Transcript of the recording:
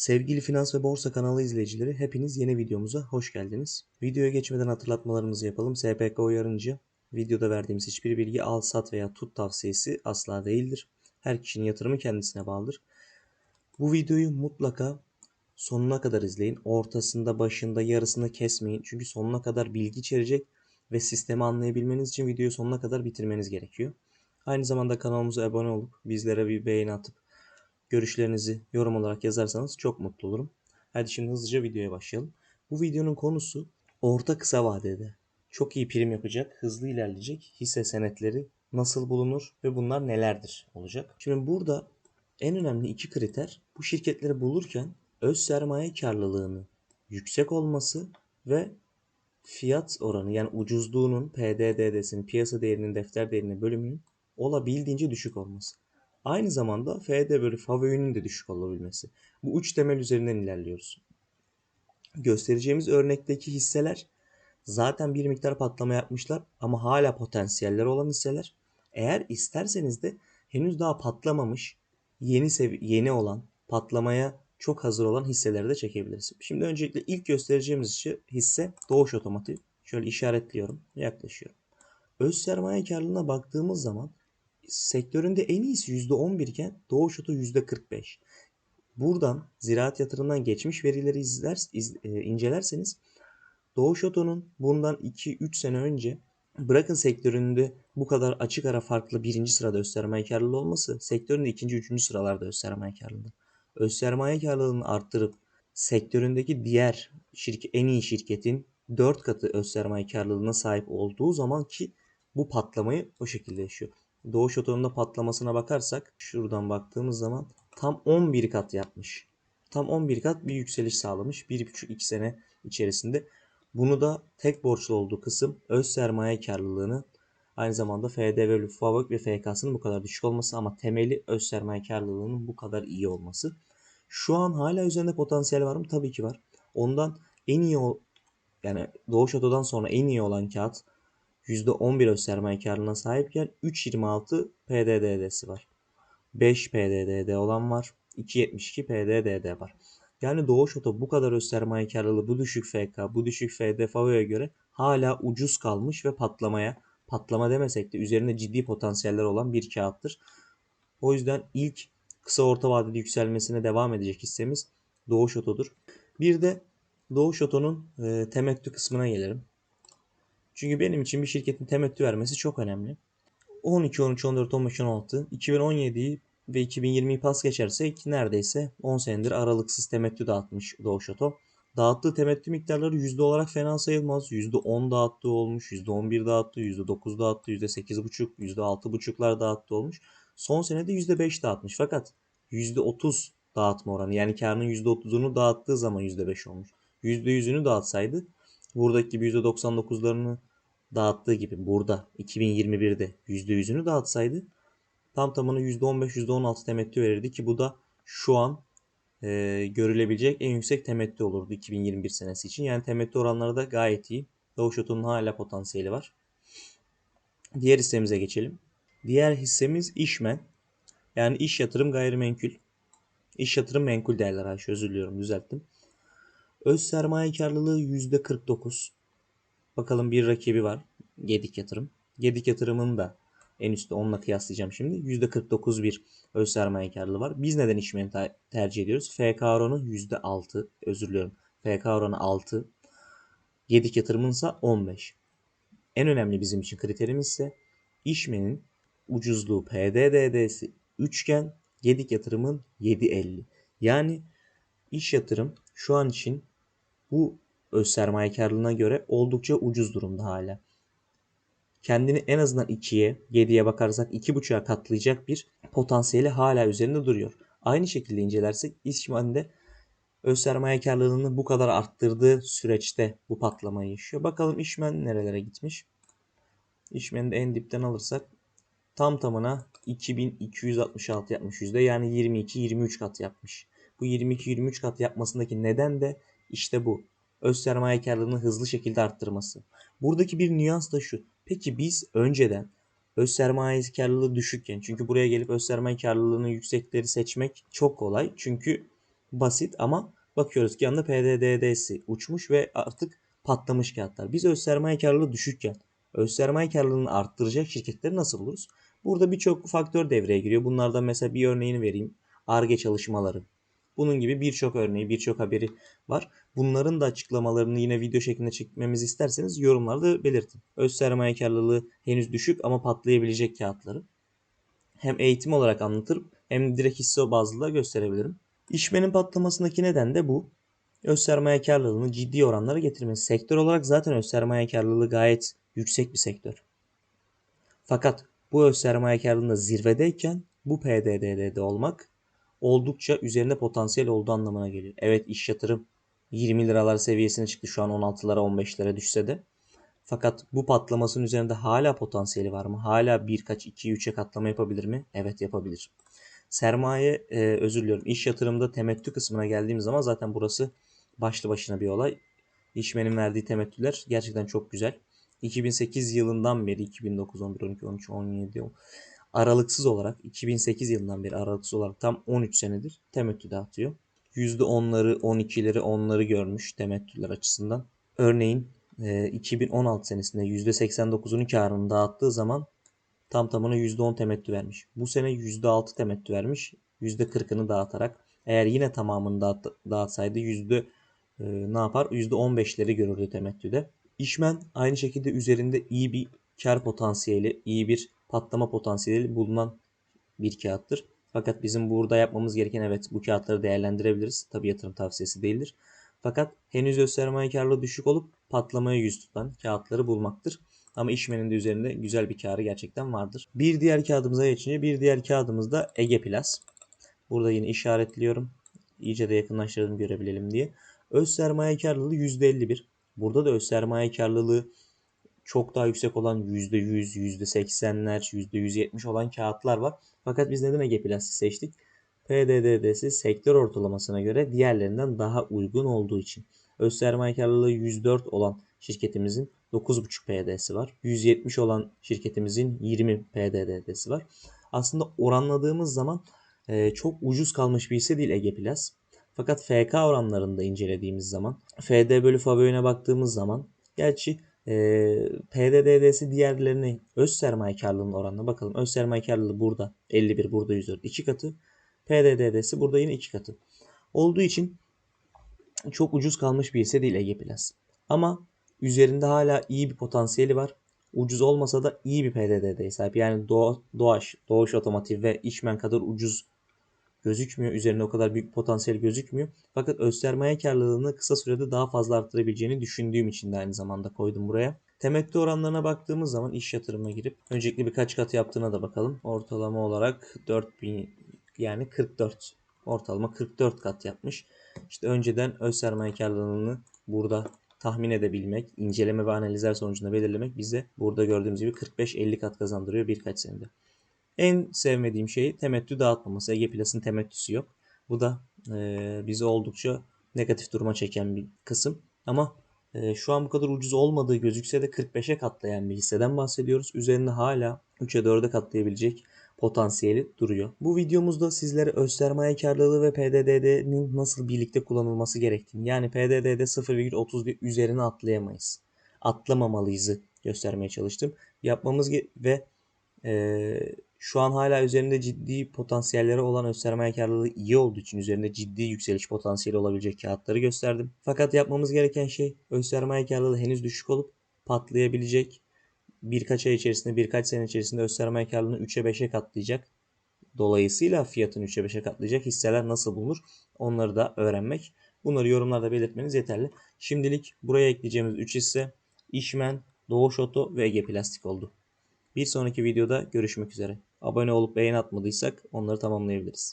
Sevgili Finans ve Borsa kanalı izleyicileri hepiniz yeni videomuza hoş geldiniz. Videoya geçmeden hatırlatmalarımızı yapalım. SPK uyarınca videoda verdiğimiz hiçbir bilgi al, sat veya tut tavsiyesi asla değildir. Her kişinin yatırımı kendisine bağlıdır. Bu videoyu mutlaka sonuna kadar izleyin. Ortasında, başında, yarısını kesmeyin. Çünkü sonuna kadar bilgi içerecek ve sistemi anlayabilmeniz için videoyu sonuna kadar bitirmeniz gerekiyor. Aynı zamanda kanalımıza abone olup bizlere bir beğeni atıp görüşlerinizi yorum olarak yazarsanız çok mutlu olurum. Hadi şimdi hızlıca videoya başlayalım. Bu videonun konusu orta kısa vadede çok iyi prim yapacak, hızlı ilerleyecek hisse senetleri nasıl bulunur ve bunlar nelerdir olacak. Şimdi burada en önemli iki kriter bu şirketleri bulurken öz sermaye karlılığını yüksek olması ve fiyat oranı yani ucuzluğunun PDD'sinin piyasa değerinin defter değerine bölümünün olabildiğince düşük olması. Aynı zamanda FD bölü FAVÖ'nün de düşük olabilmesi. Bu üç temel üzerinden ilerliyoruz. Göstereceğimiz örnekteki hisseler zaten bir miktar patlama yapmışlar ama hala potansiyeller olan hisseler. Eğer isterseniz de henüz daha patlamamış, yeni yeni olan, patlamaya çok hazır olan hisseleri de çekebiliriz. Şimdi öncelikle ilk göstereceğimiz hisse Doğuş Otomotiv. Şöyle işaretliyorum, yaklaşıyorum. Öz sermaye karlılığına baktığımız zaman sektöründe en iyisi %11 iken Doğuş Oto %45. Buradan ziraat yatırımından geçmiş verileri izler, iz, e, incelerseniz Doğuş Oto'nun bundan 2-3 sene önce bırakın sektöründe bu kadar açık ara farklı birinci sırada öz sermaye karlılığı olması sektöründe ikinci, üçüncü sıralarda öz sermaye karlılığı. Öz sermaye karlılığını arttırıp sektöründeki diğer şirket, en iyi şirketin 4 katı öz sermaye karlılığına sahip olduğu zaman ki bu patlamayı o şekilde yaşıyor. Doğuş Oto'nun patlamasına bakarsak şuradan baktığımız zaman tam 11 kat yapmış. Tam 11 kat bir yükseliş sağlamış 1,5-2 sene içerisinde. Bunu da tek borçlu olduğu kısım öz sermaye karlılığını aynı zamanda FDV, FAVÖK ve FK'sının bu kadar düşük olması ama temeli öz sermaye karlılığının bu kadar iyi olması. Şu an hala üzerinde potansiyel var mı? Tabii ki var. Ondan en iyi yani Doğuş Oto'dan sonra en iyi olan kağıt %11 öz sermaye karlılığına sahipken 3.26 PDD'si var. 5 PDD'de olan var. 2.72 PDD'de var. Yani Doğuş Oto bu kadar öz sermaye karlılığı, bu düşük FK, bu düşük FDFA'ya göre hala ucuz kalmış ve patlamaya, patlama demesek de üzerinde ciddi potansiyeller olan bir kağıttır. O yüzden ilk kısa orta vadeli yükselmesine devam edecek hissemiz Doğuş Oto'dur. Bir de Doğuş Oto'nun e, temettü kısmına gelelim. Çünkü benim için bir şirketin temettü vermesi çok önemli. 12, 13, 14, 15, 16, 2017'yi ve 2020'yi pas geçersek neredeyse 10 senedir aralıksız temettü dağıtmış Doğuş Oto. Dağıttığı temettü miktarları yüzde olarak fena sayılmaz. %10 dağıttığı olmuş, %11 dağıttı, %9 dağıttı, %8,5, %6,5'lar dağıttı olmuş. Son senede %5 dağıtmış. Fakat %30 dağıtma oranı yani karının %30'unu dağıttığı zaman %5 olmuş. %100'ünü dağıtsaydı buradaki gibi %99'larını dağıttığı gibi burada 2021'de %100'ünü dağıtsaydı tam tamına %15 %16 temettü verirdi ki bu da şu an e, görülebilecek en yüksek temettü olurdu 2021 senesi için. Yani temettü oranları da gayet iyi. Doğuş Oto'nun hala potansiyeli var. Diğer hissemize geçelim. Diğer hissemiz işmen. Yani iş yatırım gayrimenkul. İş yatırım menkul değerler Ayşe özür diliyorum düzelttim. Öz sermaye karlılığı %49. Bakalım bir rakibi var. Gedik yatırım. Gedik yatırımın da en üstte onunla kıyaslayacağım şimdi. %49 bir öz sermaye karlılığı var. Biz neden işmeni tercih ediyoruz? FK oranı %6. Özür diliyorum. FK oranı 6. Gedik yatırımın ise 15. En önemli bizim için kriterimiz ise işmenin ucuzluğu PDDD'si üçgen Gedik yatırımın 7.50. Yani iş yatırım şu an için bu öz sermaye karlılığına göre oldukça ucuz durumda hala. Kendini en azından 2'ye, 7'ye bakarsak 2.5'a katlayacak bir potansiyeli hala üzerinde duruyor. Aynı şekilde incelersek İşmen'de öz sermaye karlılığını bu kadar arttırdığı süreçte bu patlamayı yaşıyor. Bakalım İşmen nerelere gitmiş. İşmen'i de en dipten alırsak tam tamına 2266 yapmış yüzde yani 22-23 kat yapmış. Bu 22-23 kat yapmasındaki neden de işte bu. Öz sermaye karlılığını hızlı şekilde arttırması. Buradaki bir nüans da şu. Peki biz önceden öz sermaye karlılığı düşükken çünkü buraya gelip öz sermaye karlılığını yüksekleri seçmek çok kolay. Çünkü basit ama bakıyoruz ki yanında PDD'si uçmuş ve artık patlamış kağıtlar. Biz öz sermaye karlılığı düşükken öz sermaye karlılığını arttıracak şirketleri nasıl buluruz? Burada birçok faktör devreye giriyor. Bunlardan mesela bir örneğini vereyim. ARGE çalışmaları. Bunun gibi birçok örneği, birçok haberi var. Bunların da açıklamalarını yine video şeklinde çekmemizi isterseniz yorumlarda belirtin. Öz sermaye karlılığı henüz düşük ama patlayabilecek kağıtları. Hem eğitim olarak anlatırım hem direkt hisse bazlı da gösterebilirim. İşmenin patlamasındaki neden de bu. Öz sermaye karlılığını ciddi oranlara getirmesi. Sektör olarak zaten öz sermaye karlılığı gayet yüksek bir sektör. Fakat bu öz sermaye karlılığında zirvedeyken bu PDD'de olmak oldukça üzerinde potansiyel olduğu anlamına geliyor. Evet iş yatırım 20 liralar seviyesine çıktı şu an 16'lara 15'lere düşse de. Fakat bu patlamasının üzerinde hala potansiyeli var mı? Hala birkaç 2-3'e katlama yapabilir mi? Evet yapabilir. Sermaye e, özür diliyorum iş yatırımda temettü kısmına geldiğimiz zaman zaten burası başlı başına bir olay. İşmenin verdiği temettüler gerçekten çok güzel. 2008 yılından beri 2009, 11, 12, 13, 17 aralıksız olarak 2008 yılından beri aralıksız olarak tam 13 senedir temettü dağıtıyor. %10'ları, 12'leri, 10'ları görmüş temettüler açısından. Örneğin 2016 senesinde %89'unu karını dağıttığı zaman tam tamına %10 temettü vermiş. Bu sene %6 temettü vermiş. %40'ını dağıtarak. Eğer yine tamamını dağıt, dağıtsaydı yüzde e, ne yapar? %15'leri görürdü temettüde. İşmen aynı şekilde üzerinde iyi bir kar potansiyeli, iyi bir patlama potansiyeli bulunan bir kağıttır. Fakat bizim burada yapmamız gereken evet bu kağıtları değerlendirebiliriz. Tabi yatırım tavsiyesi değildir. Fakat henüz öz sermaye karlılığı düşük olup patlamaya yüz tutan kağıtları bulmaktır. Ama işmenin de üzerinde güzel bir karı gerçekten vardır. Bir diğer kağıdımıza geçince bir diğer kağıdımız da Ege Plus. Burada yine işaretliyorum. İyice de yakınlaştıralım görebilelim diye. Öz sermaye karlılığı %51. Burada da öz sermaye karlılığı çok daha yüksek olan %100, %80'ler, %170 olan kağıtlar var. Fakat biz neden Ege Plus'ı seçtik? PDD'si sektör ortalamasına göre diğerlerinden daha uygun olduğu için. Öz sermaye karlılığı 104 olan şirketimizin 9.5 PD'si var. 170 olan şirketimizin 20 PDD'si var. Aslında oranladığımız zaman e, çok ucuz kalmış bir hisse değil Ege Plus. Fakat FK oranlarını da incelediğimiz zaman, FD bölü FAVÖ'ne baktığımız zaman, gerçi e, PDD'si diğerlerine öz sermaye karlılığının oranına bakalım. Öz sermaye karlılığı burada 51, burada 104, 2 katı. PDD'si burada yine 2 katı. Olduğu için çok ucuz kalmış bir hisse değil Ege Plus. Ama üzerinde hala iyi bir potansiyeli var. Ucuz olmasa da iyi bir PDD'ye sahip. Yani Doğaş, Doğuş Otomotiv ve İşmen kadar ucuz gözükmüyor. Üzerinde o kadar büyük potansiyel gözükmüyor. Fakat öz sermaye karlılığını kısa sürede daha fazla arttırabileceğini düşündüğüm için de aynı zamanda koydum buraya. Temettü oranlarına baktığımız zaman iş yatırımına girip öncelikle birkaç kat yaptığına da bakalım. Ortalama olarak 4000 yani 44 ortalama 44 kat yapmış. İşte önceden öz sermaye karlılığını burada tahmin edebilmek, inceleme ve analizler sonucunda belirlemek bize burada gördüğümüz gibi 45-50 kat kazandırıyor birkaç senede. En sevmediğim şey temettü dağıtmaması. Ege Plus'ın temettüsü yok. Bu da e, bizi oldukça negatif duruma çeken bir kısım. Ama e, şu an bu kadar ucuz olmadığı gözükse de 45'e katlayan bir hisseden bahsediyoruz. Üzerinde hala 3'e 4'e katlayabilecek potansiyeli duruyor. Bu videomuzda sizlere öz sermaye karlılığı ve PDD'nin nasıl birlikte kullanılması gerektiğini yani PDD'de 0,31 üzerine atlayamayız. Atlamamalıyızı göstermeye çalıştım. Yapmamız ve e, şu an hala üzerinde ciddi potansiyelleri olan öz sermaye iyi olduğu için üzerinde ciddi yükseliş potansiyeli olabilecek kağıtları gösterdim. Fakat yapmamız gereken şey öz sermaye henüz düşük olup patlayabilecek birkaç ay içerisinde birkaç sene içerisinde öz sermaye karlılığını 3'e 5'e katlayacak. Dolayısıyla fiyatını 3'e 5'e katlayacak hisseler nasıl bulunur onları da öğrenmek. Bunları yorumlarda belirtmeniz yeterli. Şimdilik buraya ekleyeceğimiz 3 hisse İşmen, Doğuş Oto ve Ege Plastik oldu. Bir sonraki videoda görüşmek üzere. Abone olup beğeni atmadıysak onları tamamlayabiliriz.